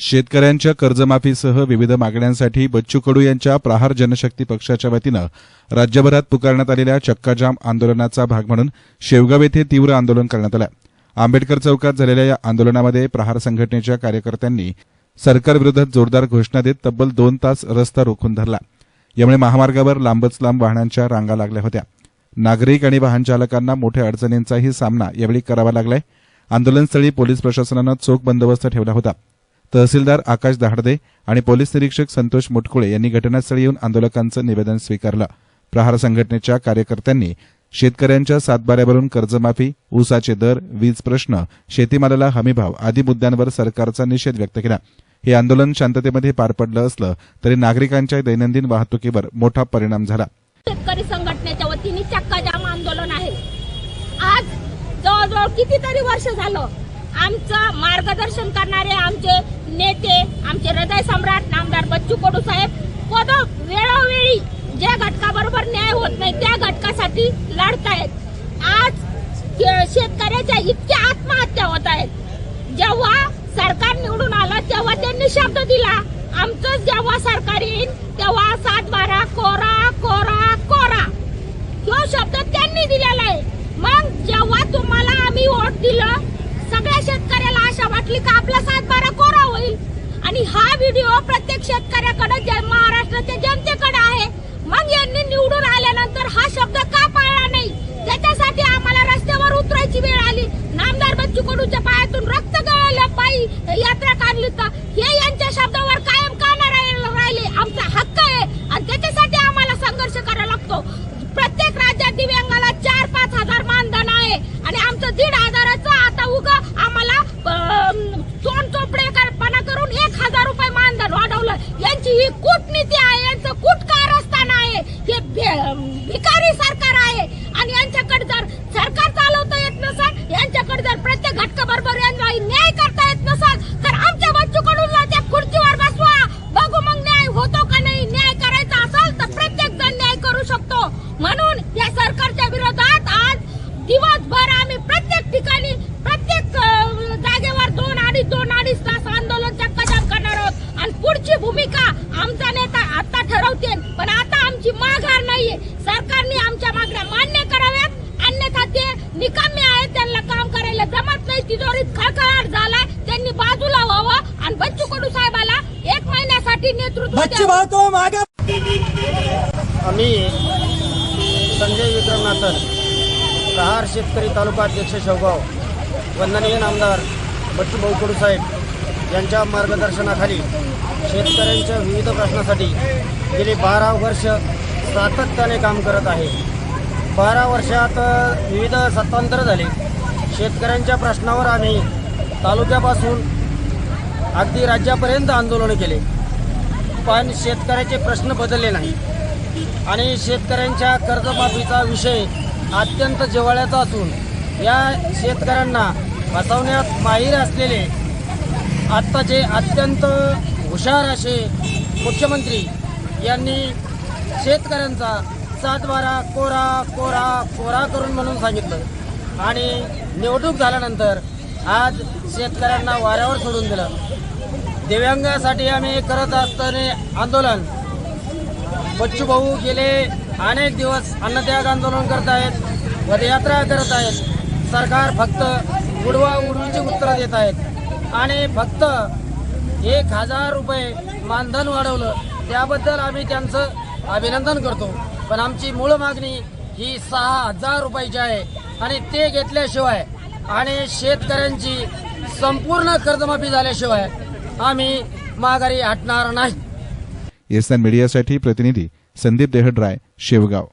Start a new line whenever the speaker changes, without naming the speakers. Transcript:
शेतकऱ्यांच्या कर्जमाफीसह विविध मागण्यांसाठी बच्चू कडू यांच्या प्रहार जनशक्ती पक्षाच्या वतीनं राज्यभरात पुकारण्यात आलेल्या चक्काजाम आंदोलनाचा भाग म्हणून शेवगाव येथे तीव्र आंदोलन करण्यात आलं. आंबेडकर चौकात झालेल्या या आंदोलनामध्ये प्रहार संघटनेच्या कार्यकर्त्यांनी सरकारविरोधात जोरदार घोषणा देत तब्बल दोन तास रस्ता रोखून धरला. यामुळे महामार्गावर लांबच लांब वाहनांच्या रांगा लागल्या होत्या. नागरिक आणि वाहन चालकांना मोठ्या अडचणींचाही सामना यावेळी करावा लागलाय. आंदोलनस्थळी पोलीस प्रशासनानं चोख बंदोबस्त ठेवला होता. तहसीलदार आकाश दहाडदे आणि पोलीस निरीक्षक संतोष मुटकुळे यांनी घटनास्थळी येऊन आंदोलकांचं निवेदन स्वीकारलं. प्रहार संघटनेच्या कार्यकर्त्यांनी शेतकऱ्यांच्या सातबाऱ्यावरून कर्जमाफी ऊसाचे दर वीज प्रश्न शेतीमालाला हमीभाव आदी मुद्द्यांवर सरकारचा निषेध व्यक्त केला. हे आंदोलन शांततेमध्ये पार पडलं असलं तरी नागरिकांच्या दैनंदिन वाहतुकीवर मोठा परिणाम झाला.
शेतकरी संघटनेच्या वतीने चक्काजाम आंदोलन आहे. आज जवळजवळ कितीतरी वर्ष झालं आमचं मार्गदर्शन करणारे आमचे नेते आमचे हृदय सम्राट नामदार बच्चू कडू साहेब पद वेळोवेळी ज्या घटकाबरोबर न्याय होत नाही त्या घटकासाठी लढतायत. आज शे- शेतकऱ्याच्या इतक्या आत्महत्या होत आहेत जेव्हा सरकार निवडून आलं तेव्हा त्यांनी शब्द दिला आमचं जेव्हा सरकार येईल तेव्हा सात बारा कोरा कोरा कोरा तो शब्द त्यांनी दिलेला आहे मग जेव्हा तुम्हाला आम्ही वोट दिलं सगळ्या वाटली का आपला सात बारा कोरा होईल? आणि हा व्हिडिओ प्रत्येक शेतकऱ्याकडे महाराष्ट्राच्या जनतेकडे आहे. मग यांनी निवडून आल्यानंतर हा शब्द का पाळला नाही त्याच्यासाठी आम्हाला रस्त्यावर उतरायची वेळ आली नामदार बच्चू कडूच्या पायातून रक्त गळालं पायी यात्रा काढली तर हे यांच्या शब्दावर कायम का नाही राहिले- राहिले आमचा हक्क आहे आणि त्याच्यासाठी आम्हाला संघर्ष करावा लागतो प्रत्येक राज्यात दिव्यांगाला चार पाच हजार मानधन आहे आणि आमचं दीड हजाराचं आता उगा आम्हाला अं, तोंड चोपडेपणा करून एक हजार रुपये मानधन वाढवलं यांची ही कूटनीती आहे यांचं कूट कारस्थान आहे? हे भे- सरकार आहे आणि यांच्याकडे जर सरकार चालवता येत नसेल यांच्याकडे जर प्रत्येक घटकाबरोबर यांना न्याय करता येत नसेल तर आमच्या बच्चूकडून त्या खुर्चीवर बसवा बघू मग न्याय होतो का नाही न्याय करायचा असेल तर प्रत्येक जण न्याय करू शकतो म्हणून या सरकारच्या विरोधात आज दिवसभर आम्ही प्रत्येक ठिकाणी प्रत्येक अं, जागेवर दोन अडीच दोन अडीच तास आंदोलन चक्काजाम करणार आहोत आणि पुढची भूमिका आमचा नेता आता ठरवते पण आता माघार नाहीये. सरकारने आमच्या मागण्या मान्य कराव्यात. अन्यथा ते निकामी आहेत. त्यांना काम करायला जमत नाही. तिजोरीत खळखळाट झालाय. त्यांनी बाजूला व्हावं. आणि बच्चू कडू साहेबाला एक महिन्यासाठी नेतृत्व
बच्चे
द्यावं.
भाऊ तो मागे
आम्ही संजय विक्रम नाथर प्रहार शेतकरी तालुका अध्यक्ष शेवगाव वंदनीय नामदार बच्चू भाऊ कडू साहेब यांच्या मार्गदर्शनाखाली शेतकऱ्यांच्या विविध प्रश्नासाठी गेली बारा वर्ष सातत्याने काम करत आहे. बारा वर्षात विविध सत्तांतर झाले. शेतकऱ्यांच्या प्रश्नावर आम्ही तालुक्यापासून अगदी राज्यापर्यंत आंदोलन केले. पण शेतकऱ्याचे प्रश्न बदलले नाही आणि शेतकऱ्यांच्या कर्जमाफीचा विषय अत्यंत जिव्हाळ्याचा असून या शेतकऱ्यांना फसवण्यात माहीर असलेले आत्ताचे अत्यंत हुशार असे मुख्यमंत्री यांनी शेतकऱ्यांचा सातवारा कोरा कोरा कोरा करून म्हणून सांगितलं. आणि निवडणूक झाल्यानंतर आज शेतकऱ्यांना वाऱ्यावर सोडून दिलं. दिव्यांगासाठी आम्ही करत असताना आंदोलन. बच्चू भाऊ गेले अनेक दिवस अन्नत्याग आंदोलन करत आहेत पदयात्रा करत आहेत. सरकार फक्त उडवा उडवीची उत्तरं देत आहेत. आणि फक्त एक हजार रुपये मानधन वाढवलं. त्याबद्दल आम्ही त्यांचं अभिनंदन करतो. पण आमची मूळ मागणी ही सहा हजार रुपयाची आहे आणि ते घेतल्याशिवाय आणि शेतकऱ्यांची संपूर्ण कर्जमाफी झाल्याशिवाय आम्ही माघारी हटणार नाही.
एस एन मीडियासाठी प्रतिनिधी संदीप देहड्राय शेवगाव.